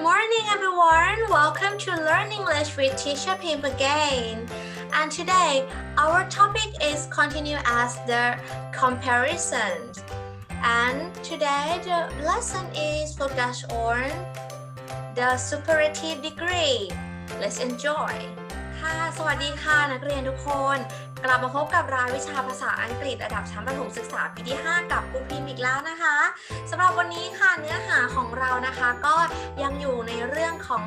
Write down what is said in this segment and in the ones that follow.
morning, everyone. Welcome to Learn English with Teacher Pim again. And today, our topic is continue as the comparisons. And today, the lesson is focused on the superlative degree. Let's enjoy. ค่ะ สวัสดีค่ะ นักเรียนทุกคน กลับมาพบกับรายวิชาภาษาอังกฤษระดับชั้นประถมศึกษาปีที่ 5 กับครูพิมพ์อีกแล้วนะคะสำหรับวันนี้ค่ะเนื้อหาของเรานะคะก็ยังอยู่ในเรื่องของ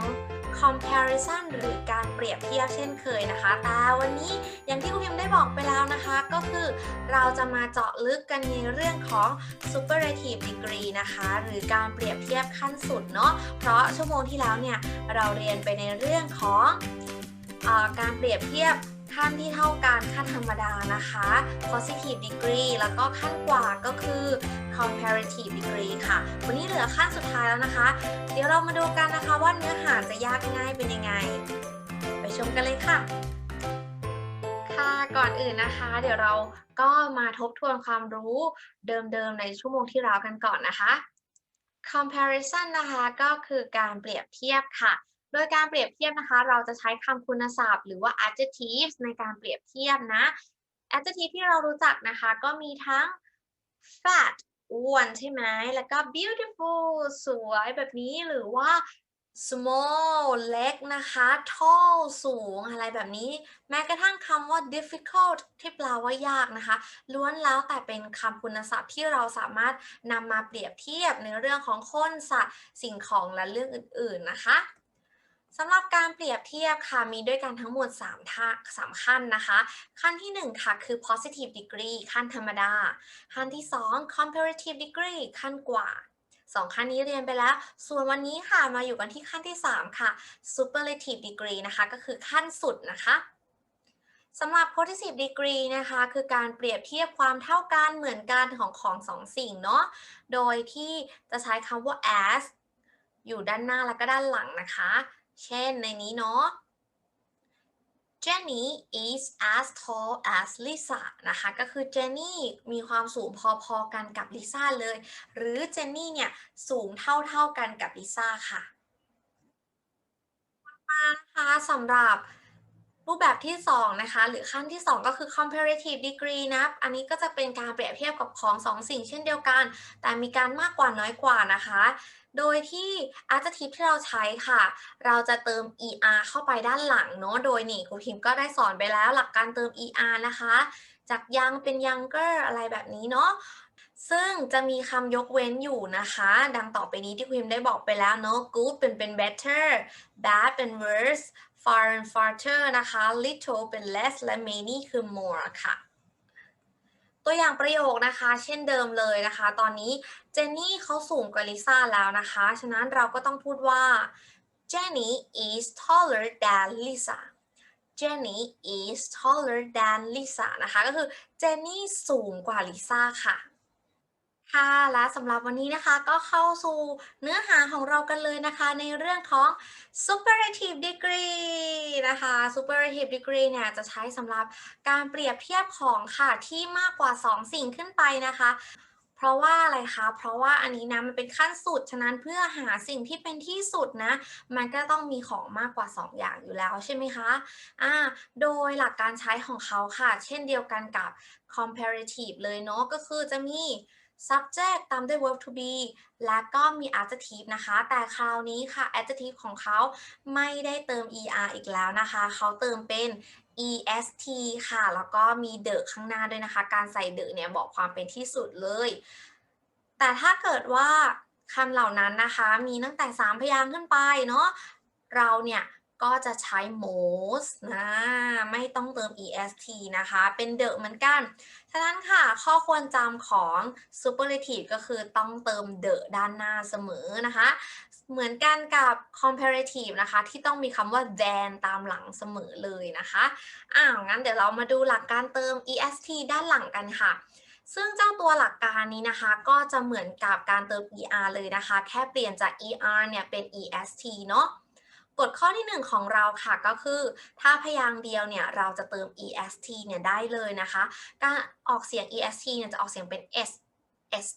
comparison หรือการเปรียบเทียบเช่นเคยนะคะ แต่วันนี้อย่างที่ครูพิมได้บอกไปแล้วนะคะ ก็คือเราจะมาเจาะลึกกันในเรื่องของ superlative degree นะคะ หรือการเปรียบเทียบขั้นสุดเนาะ เพราะชั่วโมงที่แล้วเนี่ย เราเรียนไปในเรื่องของอการเปรียบเทียบ ขั้นที่เท่ากันขั้นธรรมดานะคะ positive degree แล้วก็ขั้นกว่าก็คือ comparative degree ค่ะ วันนี้เหลือขั้นสุดท้ายแล้วนะคะ เดี๋ยวเรามาดูกันนะคะว่าเนื้อหาจะยากง่ายเป็นยังไง ไปชมกันเลยค่ะ ค่ะก่อนอื่นนะคะ เดี๋ยวเราก็มาทบทวนความรู้เดิมๆในชั่วโมงที่แล้วกันก่อนนะคะ comparison นะคะก็คือการเปรียบเทียบค่ะ โดยการเปรียบเทียบนะคะ เราจะใช้คำคุณศัพท์ หรือว่า adjectives ในการเปรียบเทียบนะ adjective ที่เรารู้จักนะคะ ก็มีทั้ง fat อ้วนใช่ไหม แล้วก็ beautiful สวยแบบนี้หรือว่า small เล็กนะคะ tall สูงอะไรแบบนี้ แม้กระทั่งคำว่า difficult ที่แปลว่ายากนะคะ ล้วนแล้วแต่เป็นคำคุณศัพท์ที่เราสามารถนำมาเปรียบเทียบในเรื่องของคนสัตว์สิ่งของและเรื่องอื่น ๆนะคะ สำหรับการเปรียบเทียบค่ะมีด้วยกันทั้งหมด3ท่า3ขั้นนะคะ ขั้นที่ 1 ค่ะคือ positive degree ขั้นธรรมดา ขั้นที่ 2 comparative degree ขั้นกว่า 2 ขั้นนี้เรียนไปแล้ว ส่วนวันนี้ค่ะมาอยู่กันที่ขั้นที่ 3 ค่ะ superlative degree นะคะก็คือขั้นสุดนะคะสำหรับ positive degree นะคะคือการเปรียบเทียบความเท่ากันเหมือนกันของของสองสิ่งเนาะโดยที่จะใช้คำว่า as อยู่ด้านหน้าแล้วก็ด้านหลังนะคะ เช่นในนี้เนาะ Jenny is as tall as Lisa นะคะ ก็คือ Jenny มีความสูงพอๆกันกับ Lisa เลย หรือ Jenny เนี่ยสูงเท่าๆกันกับ Lisa ค่ะ มาค่ะสำหรับ รูปแบบที่2นะคะหรือขั้นที่ 2 ก็คือ comparative degree นะอันนี้ก็จะเป็นการเปรียบเทียบกับของ2สิ่งเช่นเดียวกัน แต่มีการมากกว่าน้อยกว่านะคะ โดยที่ adjective ที่เราใช้ค่ะ เราจะเติม er เข้าไปด้านหลังเนาะโดยนี่ครูพิมพ์ก็ได้สอนไปแล้วหลักการเติม er นะคะ จาก young เป็น younger อะไรแบบนี้เนาะซึ่งจะมีคำยกเว้นอยู่นะคะ ดังต่อไปนี้ที่ครูพิมพ์ได้บอกไปแล้วเนาะ good เป็นเป็น better bad เป็น worse far and farther นะคะ little เป็น less และ many คือ more ค่ะ ตัวอย่างประโยคนะคะ เช่นเดิมเลยนะคะ ตอนนี้เจนนี่เขาสูงกว่าลิซ่าแล้วนะคะ ฉะนั้นเราก็ต้องพูดว่า Jenny is taller than Lisa Jenny is taller than Lisa นะคะ ก็คือเจนนี่สูงกว่าลิซ่าค่ะ ค่ะและสำหรับวันนี้นะคะก็เข้าสู่เนื้อหาของเรากันเลยนะคะ ในเรื่องของ superlative degree นะคะ superlative degree เนี่ยจะใช้สำหรับการเปรียบเทียบของค่ะที่มากกว่า 2 สิ่งขึ้นไปนะคะ เพราะว่าอะไรคะ เพราะว่าอันนี้นะมันเป็นขั้นสุด ฉะนั้นเพื่อหาสิ่งที่เป็นที่สุดนะ มันก็ต้องมีของมากกว่า 2 อย่างอยู่แล้วใช่ไหมคะอ่าโดยหลักการใช้ของเขาค่ะ เช่นเดียวกันกับ comparative เลยเนาะก็คือจะมี subject ตามด้วย verb to be และก็มี adjective นะคะ แต่คราวนี้ค่ะ adjective ของเขาไม่ได้เติม er อีกแล้วนะคะ เขาเติมเป็น est ค่ะ แล้วก็มี the ข้างหน้าด้วยนะคะ การใส่ the เนี่ยบอกความเป็นที่สุดเลย แต่ถ้าเกิดว่าคำเหล่านั้นนะคะ มีตั้งแต่ 3 พยางค์ขึ้นไปเนาะ เราเนี่ย ก็จะใช้ most นะไม่ต้องเติม est นะคะ เป็น the เหมือนกัน ฉะนั้นค่ะ ข้อควรจำของ superlative ก็คือต้องเติม the ด้านหน้าเสมอนะคะ เหมือนกันกับ comparative นะคะ ที่ต้องมีคำว่า than ตามหลังเสมอเลยนะคะอ้าวงั้นเดี๋ยวเรามาดูหลักการเติม est ด้านหลังกันค่ะซึ่งเจ้าตัวหลักการนี้นะคะ ก็จะเหมือนกับการเติม er เลยนะคะ แค่เปลี่ยนจาก er เนี่ยเป็น est เนาะ กฎข้อที่ 1 ของเราค่ะก็คือ ถ้าพยางค์เดียวเนี่ยเราจะเติม est เนี่ยได้เลยนะคะ การออกเสียง est เนี่ยจะออกเสียงเป็น s s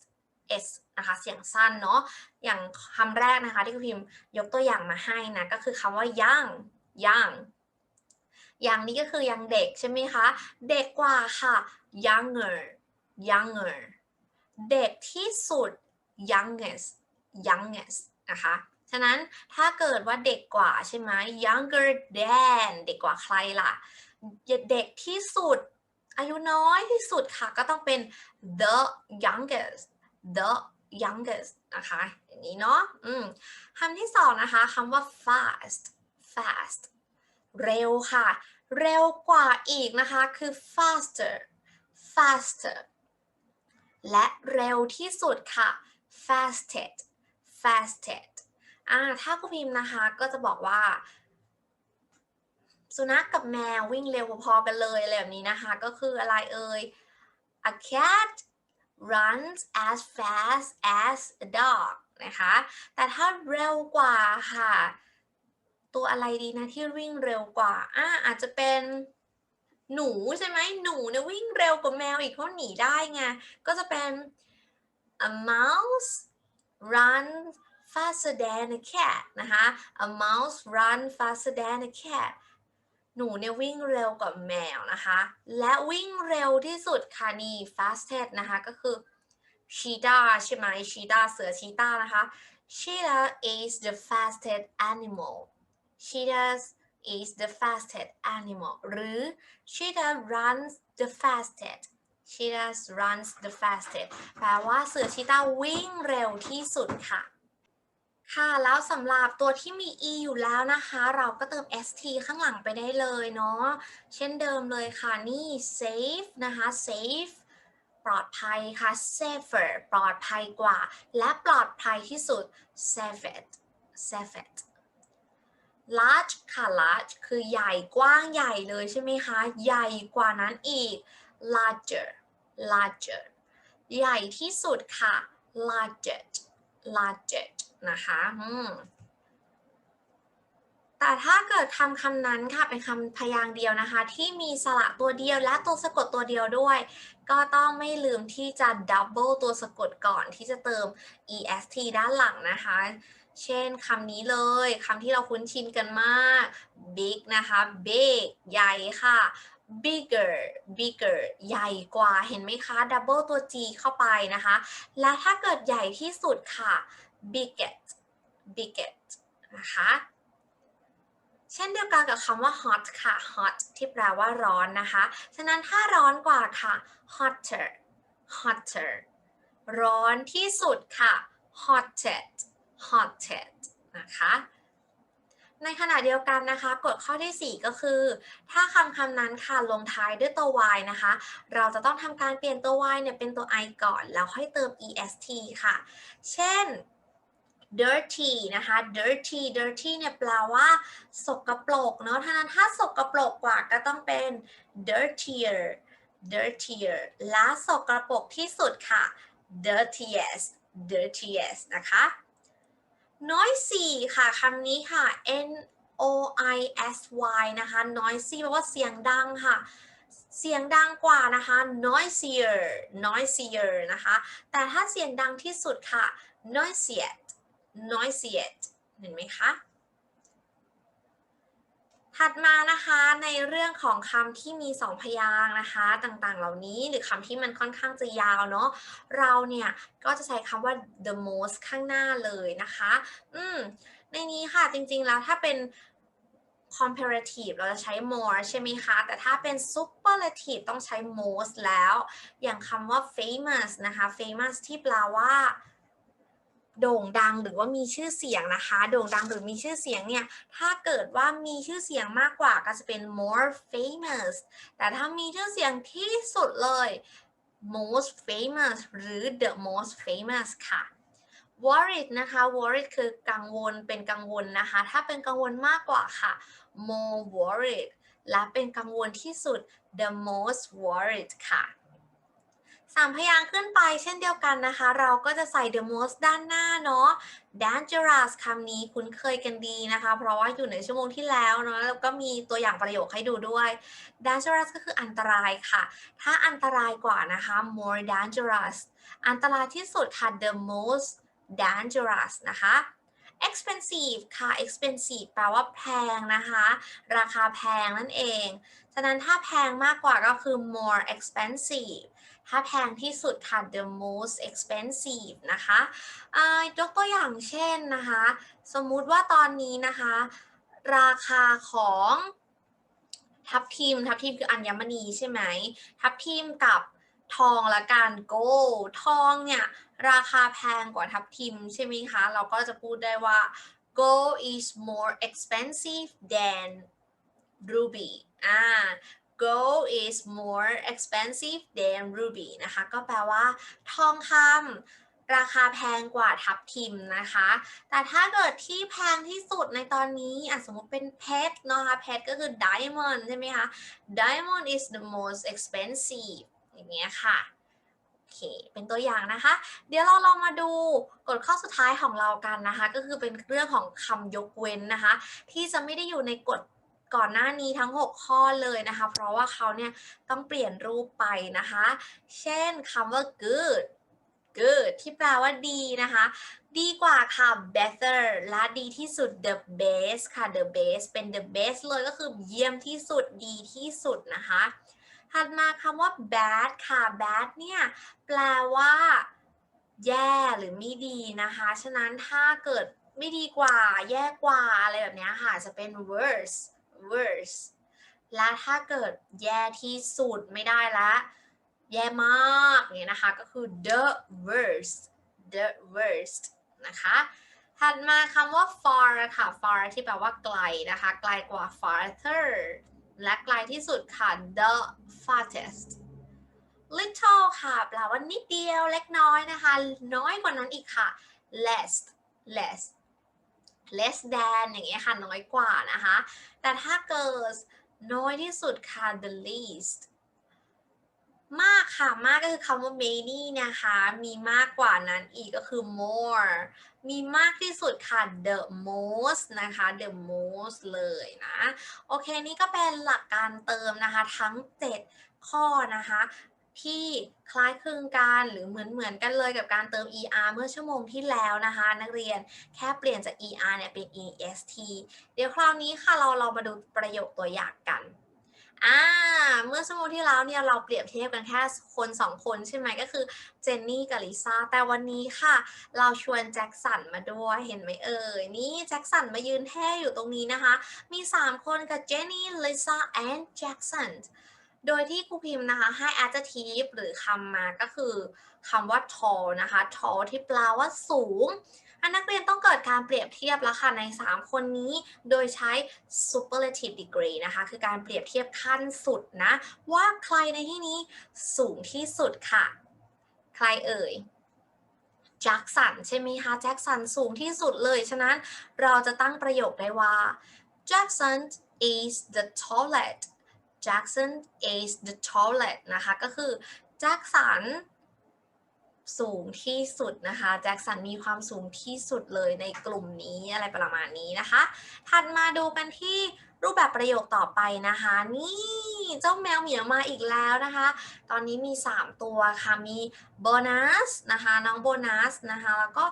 s นะคะเสียงสั้นเนาะอย่างคำแรกนะคะที่คุณพิมพ์ยกตัวอย่างมาให้นะก็คือคำว่า young young อย่างนี้ก็คือยังเด็กใช่ไหมคะเด็กกว่าค่ะ younger younger เด็กที่สุด youngest youngest นะคะ ฉะนั้นถ้าเกิดว่าเด็กกว่าใช่ไหม younger than เด็กกว่าใครล่ะ เด็กที่สุด อายุน้อยที่สุดค่ะ ก็ต้องเป็น the youngest the youngest นะคะ อย่างนี้เนาะคำที่สองนะคะคำว่า fast fast เร็วค่ะ เร็วกว่าอีกนะคะ คือ faster faster และเร็วที่สุดค่ะ fastest fastest อ่าถ้าคุณพิมพ์นะคะก็จะบอกว่า สุนัขกกับแมววิ่งเร็วพอๆกันเลยอะไรแบบนี้นะคะ ก็คืออะไรเอ่ย a cat runs as fast as a dog นะคะ แต่ถ้าเร็วกว่าค่ะ ตัวอะไรดีนะที่วิ่งเร็วกว่าอ่าอาจจะเป็นหนูใช่ไหมหนูเนี่ยวิ่งเร็วกว่าแมวอีกเพราะหนีได้ไง ก็จะเป็น a mouse runs faster than a cat นะคะ a mouse run faster than a cat หนูเนี่ยวิ่งเร็วกว่าแมวนะคะ และวิ่งเร็วที่สุดค่ะนี่ fastest นะคะก็คือ cheetah ใช่ไหม cheetah เสือ cheetah นะคะ cheetah is the fastest animal cheetah is the fastest animal หรือ cheetah runs the fastest cheetah runs the fastest แปลว่าเสือชีตาวิ่งเร็วที่สุดค่ะ ค่ะแล้วสำหรับตัวที่มี e อยู่แล้วนะคะ เราก็เติม st ข้างหลังไปได้เลยเนาะเช่นเดิมเลยค่ะนี่ safe นะคะ safe ปลอดภัยค่ะ safer ปลอดภัยกว่า และปลอดภัยที่สุด safest safest large ค่ะ large คือใหญ่กว้างใหญ่เลยใช่ไหมคะ ใหญ่กว่านั้นอีก larger larger ใหญ่ที่สุดค่ะ largest largest นะคะอืมแต่ถ้าเกิดคำคำนั้นค่ะเป็นคำพยางค์เดียวนะคะ ที่มีสระตัวเดียวและตัวสะกดตัวเดียวด้วย ก็ต้องไม่ลืมที่จะ double ตัวสะกดก่อนที่จะเติม est ด้านหลังนะคะ เช่นคำนี้เลยคำที่เราคุ้นชินกันมาก big นะคะ big ใหญ่ค่ะ bigger bigger ใหญ่กว่าเห็นไหมคะ double ตัว g เข้าไปนะคะ และถ้าเกิดใหญ่ที่สุดค่ะ biggest biggest นะคะ เช่นเดียวกันกับคำว่า hot ค่ะ hot ที่แปลว่าร้อนนะคะ ฉะนั้นถ้าร้อนกว่าค่ะ hotter hotter ร้อนที่สุดค่ะ hottest hottest นะคะ ในขณะเดียวกันนะคะ กฎข้อที่ 4 ก็คือ ถ้าคำคำนั้นค่ะลงท้ายด้วยตัว y นะคะ เราจะต้องทำการเปลี่ยนตัว y เนี่ยเป็นตัว i ก่อน แล้วค่อยเติม est ค่ะ เช่น dirty นะคะ dirty dirty เนี่ยแปลว่าสกปรกเนาะท่านั้นถ้าสกปรกกว่าก็ต้องเป็น dirtier dirtier และสกปรกที่สุดค่ะ dirtiest dirtiest นะคะ noisy ค่ะคำนี้ค่ะ n o i s y นะคะ noisy แปลว่าเสียงดังค่ะเสียงดังกว่านะคะ noisier noisier นะคะ แต่ถ้าเสียงดังที่สุดค่ะ noisiest noisiest เห็นไหมคะ ถัดมานะคะในเรื่องของคำที่มีสองพยางค์นะคะ ต่างๆ เหล่านี้หรือคำที่มันค่อนข้างจะยาวเนาะเราเนี่ยก็จะใช้คำว่า the most ข้างหน้าเลยนะคะ อืมในนี้ค่ะจริงๆแล้วถ้าเป็น comparative เราจะใช้ more ใช่ไหมคะ แต่ถ้าเป็น superlative ต้องใช้ most แล้ว อย่างคำว่า famous นะคะ famous ที่แปลว่า โด่งดังหรือว่ามีชื่อเสียงนะคะ โด่งดังหรือมีชื่อเสียงเนี่ย ถ้าเกิดว่ามีชื่อเสียงมากกว่าก็จะเป็น more famous แต่ถ้ามีชื่อเสียงที่สุดเลย most famous หรือ the most famous ค่ะ worried นะคะ worried คือกังวลเป็นกังวลนะคะ ถ้าเป็นกังวลมากกว่าค่ะ more worried และเป็นกังวลที่สุด the most worried ค่ะ สามพยางค์ขึ้นไปเช่นเดียวกันนะคะ เราก็จะใส่ the most ด้านหน้าเนาะ dangerous คำนี้คุ้นเคยกันดีนะคะ เพราะว่าอยู่ในชั่วโมงที่แล้วเนาะแล้วก็มีตัวอย่างประโยคให้ดูด้วย dangerous ก็คืออันตรายค่ะ ถ้าอันตรายกว่านะคะ more dangerous อันตรายที่สุดค่ะ the most dangerous นะคะ expensive ค่ะ expensive แปลว่าแพงนะคะ ราคาแพงนั่นเอง ฉะนั้นถ้าแพงมากกว่าก็คือ more expensive ถ้าแพงที่สุดค่ะ the most expensive นะคะยกตัวอย่างเช่นนะคะ สมมุติว่าตอนนี้นะคะ ราคาของทับทิม ทับทิมคืออัญมณีใช่ไหม ทับทิมกับทองละกัน gold ทองเนี่ย ราคาแพงกว่าทับทิมใช่ไหมคะ เราก็จะพูดได้ว่า gold is more expensive than ruby อ่า gold is more expensive than ruby นะคะ ก็แปลว่า ทองคำราคาแพงกว่าทับทิมนะคะ แต่ถ้าเกิดที่แพงที่สุดในตอนนี้อะสมมติเป็นเพชรนะคะ เพชรก็คือ diamond ใช่ไหมคะ diamond is the most expensive อย่างเงี้ยค่ะโอเค เป็นตัวอย่างนะคะ เดี๋ยวเราลองมาดูกฎข้อสุดท้ายของเรากันนะคะ ก็คือเป็นเรื่องของคำยกเว้นนะคะ ที่จะไม่ได้อยู่ในกฎ ก่อนหน้านี้ทั้ง 6 ข้อเลยนะคะ เพราะว่าเขาเนี่ยต้องเปลี่ยนรูปไปนะคะ เช่นคำว่า good good ที่แปลว่าดีนะคะ ดีกว่าค่ะ better และดีที่สุด the best ค่ะ the best เป็น the best เลยก็คือเยี่ยมที่สุดดีที่สุดนะคะ ถัดมาคำว่า bad ค่ะ bad เนี่ยแปลว่า แย่หรือไม่ดีนะคะ ฉะนั้นถ้าเกิดไม่ดีกว่า แย่กว่าอะไรแบบนี้ค่ะ จะเป็น worse worse และถ้าเกิดแย่ที่สุดไม่ได้ละ แย่มากเงี้ยนะคะ ก็คือ the worst the worst นะคะ ถัดมาคำว่า far ค่ะ far ที่แปลว่าไกลนะคะ ไกลกว่า farther และไกลที่สุดค่ะ the farthest little ค่ะ แปลว่านิดเดียวเล็กน้อยนะคะ น้อยกว่านั้นอีกค่ะ less less less than อย่างเงี้ยค่ะน้อยกว่านะคะ แต่ถ้าเกิดน้อยที่สุดค่ะ the least มากค่ะ มากก็คือคำว่า many นะคะ มีมากกว่านั้นอีกก็คือ more มีมากที่สุดค่ะ the most นะคะ the most เลยนะ โอเค นี่ก็เป็นหลักการเติมนะคะ ทั้ง 7 ข้อนะคะ ที่คล้ายคลึงกันหรือเหมือนเหมือนกันเลยกับการเติม er เมื่อชั่วโมงที่แล้วนะคะ นักเรียนแค่เปลี่ยนจาก er เนี่ยเป็น est เดี๋ยวคราวนี้ค่ะเราเรามาดูประโยคตัวอย่างกันอ่าเมื่อชั่วโมงที่แล้วเนี่ยเราเปรียบเทียบกันแค่คนสองคนใช่ไหมก็คือเจนนี่กับลิซ่าแต่วันนี้ค่ะ เราชวนแจ็คสันมาด้วยเห็นไหมเอ่ยนี่แจ็คสันมายืนแท่อยู่ตรงนี้นะคะ มี 3 คนกับเจนนี่ลิซ่า and แจ็คสัน โดยที่ครูพิมพ์นะคะให้ adjective หรือคำมาก็คือคำว่า tall นะคะ tall ที่แปลว่าสูงนนักเรียนต้องเกิดการเปรียบเทียบแล้วค่ะใน 3 คนนี้ โดยใช้ superlative degree นะคะ คือการเปรียบเทียบขั้นสุดนะ ว่าใครในที่นี้สูงที่สุดค่ะ ใครเอ่ยแจ็คสันใช่ไหมคะแจ็คสันสูงที่สุดเลย ฉะนั้นเราจะตั้งประโยคได้ว่า Jackson is the tallest Jackson is the tallest นะคะ ก็คือแจ็คสันสูงที่สุดนะคะแจ็คสันมีความสูงที่สุดเลยในกลุ่มนี้อะไรประมาณนี้นะคะ ถัดมาดูกันที่รูปแบบประโยคต่อไปนะคะ นี่ เจ้าแมวเหมียวมาอีกแล้วนะคะ ตอนนี้มี 3 ตัวค่ะ มีโบนัสนะคะ น้องโบนัสนะคะ แล้วก็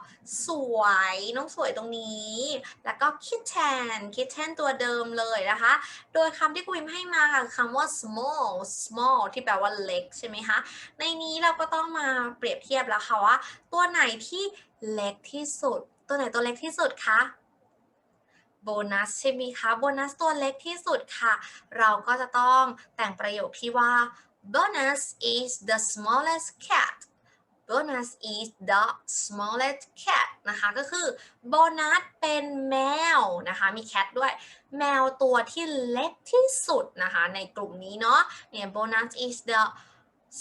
สวย น้องสวยตรงนี้ แล้วก็คิดแทนคิดแทนตัวเดิมเลยนะคะ โดยคำที่กุมให้มาค่ะคือคำว่า small small ที่แปลว่าเล็กใช่ไหมคะ ในนี้เราก็ต้องมาเปรียบเทียบแล้วค่ะว่า ตัวไหนที่เล็กที่สุด ตัวไหนตัวเล็กที่สุดคะ โบนัสใช่ไหมคะโบนัสตัวเล็กที่สุดค่ะ เราก็จะต้องแต่งประโยคที่ว่า bonus is the smallest cat bonus is the smallest cat นะคะก็คือโบนัสเป็นแมวนะคะมี cat ด้วย แมวตัวที่เล็กที่สุดนะคะในกลุ่มนี้เนาะเนี่ย bonus is the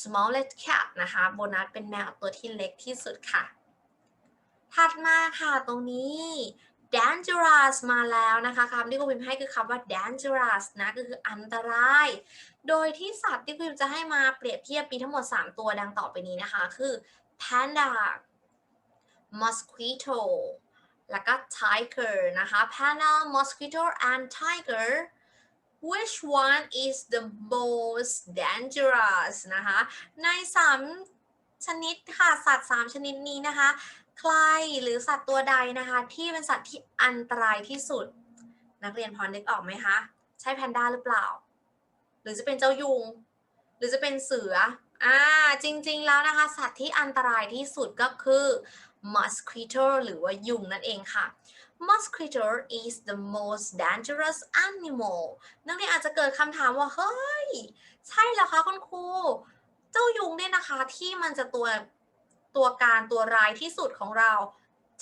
smallest cat นะคะโบนัสเป็นแมวตัวที่เล็กที่สุดค่ะ ถัดมาค่ะตรงนี้ dangerous มาแล้วนะคะคำที่คุณพิมพ์ให้คือคำว่า dangerous นะก็คืออันตราย โดยที่สัตว์ที่คุณพิมพ์จะให้มาเปรียบเทียบมีทั้งหมด 3 ตัวดังต่อไปนี้นะคะ คือ panda mosquito แล้วก็ tiger นะคะ panda mosquito and tiger which one is the most dangerous นะคะ ในสามชนิดค่ะ สัตว์ 3 ชนิดนี้นะคะ ใครหรือสัตว์ตัวใดนะคะ ที่เป็นสัตว์ที่อันตรายที่สุด นักเรียนพอนึกออกไหมคะ ใช่แพนด้าหรือเปล่า หรือจะเป็นเจ้ายุง หรือจะเป็นเสืออ่าจริงๆแล้วนะคะ สัตว์ที่อันตรายที่สุดก็คือ mosquito หรือว่ายุงนั่นเองค่ะ mosquito is the most dangerous animal นักเรียนอาจจะเกิดคำถามว่า เฮ้ย ใช่เหรอคะคุณครู เจ้ายุงเนี่ยนะคะที่มันจะตัว ตัวการตัวร้ายที่สุดของเรา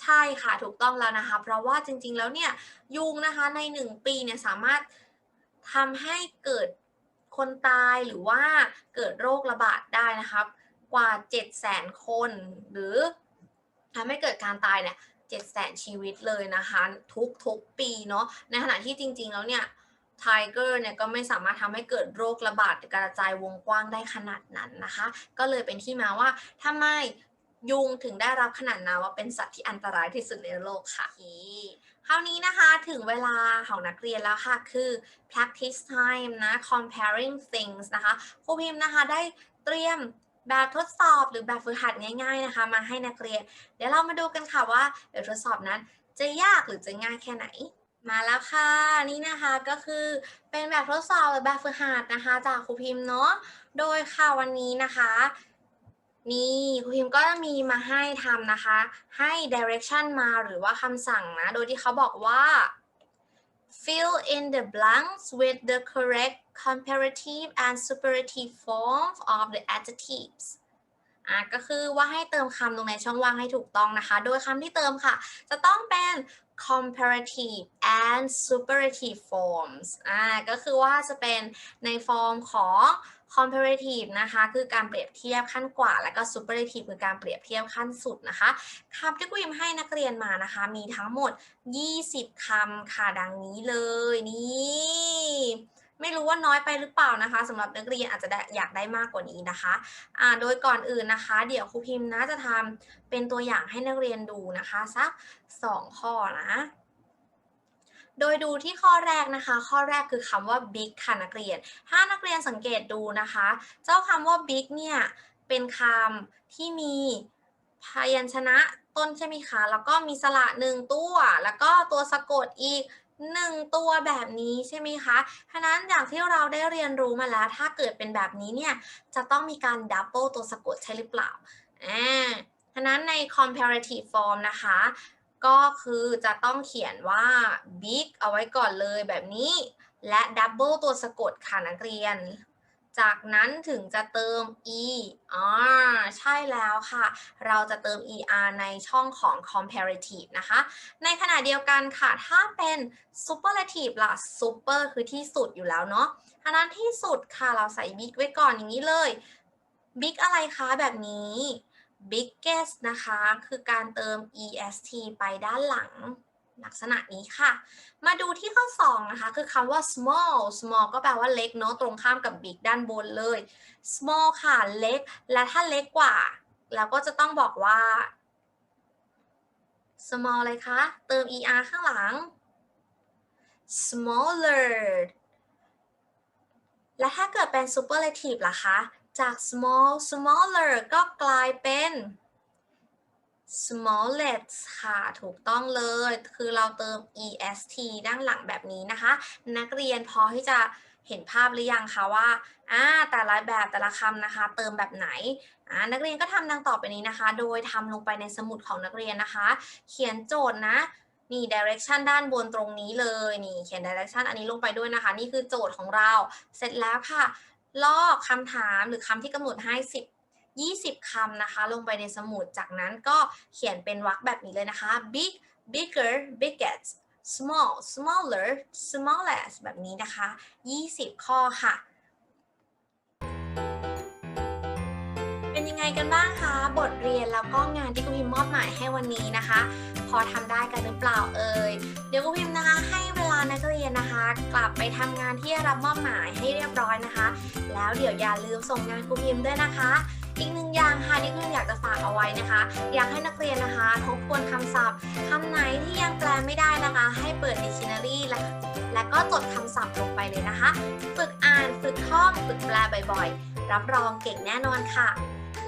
ใช่ค่ะถูกต้องแล้วนะคะ เพราะว่าจริงๆแล้วเนี่ยยุงนะคะในหนึ่งปีเนี่ยสามารถทำให้เกิดคนตายหรือว่าเกิดโรคระบาดได้นะครับ กว่า 7 0 0 0 0 0 คนหรือทำให้เกิดการตายเนี่ย7 0 0 0 0ชีวิตเลยนะคะ ทุกทุกปีเนาะในขณะที่จริงๆแล้วเนี่ยไทเกอร์เนี่ยก็ไม่สามารถทำให้เกิดโรคระบาดกระจายวงกว้างได้ขนาดนั้นนะคะ ก็เลยเป็นที่มาว่าทำไม ยุงถึงได้รับขนาดนามว่าเป็นสัตว์ที่อันตรายที่สุดในโลกค่ะคราวนี้นะคะถึงเวลาของนักเรียนแล้วค่ะ คือ practice time นะ comparing things นะคะครูพิมพ์นะคะได้เตรียมแบบทดสอบหรือแบบฝึกหัดง่าย ๆนะคะ มาให้นักเรียน เดี๋ยวเรามาดูกันค่ะว่าแบบทดสอบนั้นจะยากหรือจะง่ายแค่ไหน มาแล้วค่ะ นี่นะคะก็คือเป็นแบบทดสอบหรือแบบฝึกหัดนะคะ จากครูพิมพ์เนาะโดยค่ะวันนี้นะคะ นี่ครูพิมก็จะมีมาให้ทำนะคะ ให้ direction มาหรือว่าคำสั่งนะ โดยที่เขาบอกว่า fill in the blanks with the correct comparative and superlative forms of the adjectives อะก็คือว่าให้เติมคำลงในช่องว่างให้ถูกต้องนะคะ โดยคำที่เติมค่ะ จะต้องเป็น comparative and superlative forms อ่าก็คือว่าจะเป็นในฟอร์มของ comparative นะคะคือการเปรียบเทียบขั้นกว่าแล้วก็ superlative คือการเปรียบเทียบขั้นสุดนะคะคำที่กุยิมให้นักเรียนมานะคะ มีทั้งหมด 20คำค่ะดังนี้เลยนี่ไม่รู้ว่าน้อยไปหรือเปล่านะคะสำหรับนักเรียนอาจจะอยากได้มากกว่านี้นะคะอ่าโดยก่อนอื่นนะคะ เดี๋ยวครูพิมพ์นะจะทำเป็นตัวอย่างให้นักเรียนดูนะคะสัก 2 ข้อนะ โดยดูที่ข้อแรกนะคะ ข้อแรกคือคำว่า big ค่ะนักเรียน ถ้านักเรียนสังเกตดูนะคะ เจ้าคำว่า big เนี่ย เป็นคำที่มีพยัญชนะต้นใช่ไหมคะ แล้วก็มีสระหนึ่งตัว แล้วก็ตัวสะกดอีกหนึ่งตัวแบบนี้ใช่ไหมคะฉะนั้นอย่างที่เราได้เรียนรู้มาแล้ว ถ้าเกิดเป็นแบบนี้เนี่ย จะต้องมีการดับเบิลตัวสะกดใช่หรือเปล่าอ่าฉะนั้นใน comparative form นะคะ ก็คือจะต้องเขียนว่า big เอาไว้ก่อนเลยแบบนี้ และ double ตัวสะกดค่ะนักเรียน จากนั้นถึงจะเติม e อ่าใช่แล้วค่ะ เราจะเติม er ในช่องของ comparative นะคะ ในขณะเดียวกันค่ะ ถ้าเป็น superlative ล่ะ super คือที่สุดอยู่แล้วเนาะฉะนั้นที่สุดค่ะ เราใส่ big ไว้ก่อนอย่างนี้เลย big อะไรคะแบบนี้ biggest นะคะ คือการเติม est ไปด้านหลังลักษณะนี้ค่ะ มาดูที่ข้อ 2 นะคะ คือคำว่า small small ก็แปลว่าเล็กเนาะตรงข้ามกับ big ด้านบนเลย small ค่ะ เล็ก และถ้าเล็กกว่าเราก็จะต้องบอกว่า small เลยคะ เติม er ข้างหลัง smaller และถ้าเกิดเป็น superlative ล่ะคะ จาก small smaller ก็กลายเป็น smallest ค่ะ ถูกต้องเลย คือเราเติม est ด้านหลังแบบนี้นะคะ นักเรียนพอที่จะเห็นภาพหรือยังคะว่าอ่าแต่ละแบบแต่ละคำนะคะ เติมแบบไหนอ่านักเรียนก็ทำดังต่อไปนี้นะคะ โดยทำลงไปในสมุดของนักเรียนนะคะ เขียนโจทย์นะนี่ direction ด้านบนตรงนี้เลย นี่เขียน direction อันนี้ลงไปด้วยนะคะ นี่คือโจทย์ของเรา เสร็จแล้วค่ะ ลอกคำถามหรือคำที่กำหนดให้ 10 20คำนะคะ ลงไปในสมุด จากนั้นก็เขียนเป็นวรรคแบบนี้เลยนะคะ big bigger biggest small smaller smallest แบบนี้นะคะ 20 ข้อค่ะ ยังไงกันบ้างคะ บทเรียนแล้วก็งานที่ครูพิมพ์มอบหมายให้วันนี้นะคะ พอทำได้กันหรือเปล่าเอ่ย เดี๋ยวครูพิมพ์นะคะ ให้เวลานักเรียนนะคะ กลับไปทำงานที่รับมอบหมายให้เรียบร้อยนะคะ แล้วเดี๋ยวอย่าลืมส่งงานครูพิมพ์ด้วยนะคะ อีกหนึ่งอย่างค่ะที่ครูพิมพ์อยากจะฝากเอาไว้นะคะ อยากให้นักเรียนนะคะทบทวนคำศัพท์คำไหนที่ยังแปลไม่ได้นะคะ ให้เปิด dictionary และและก็จดคำศัพท์ลงไปเลยนะคะ ฝึกอ่าน ฝึกท่อง ฝึกแปลบ่อยๆ รับรองเก่งแน่นอนค่ะ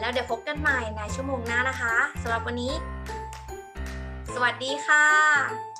แล้วเดี๋ยวพบกันใหม่ในชั่วโมงหน้านะคะสำหรับวันนี้ สวัสดีค่ะ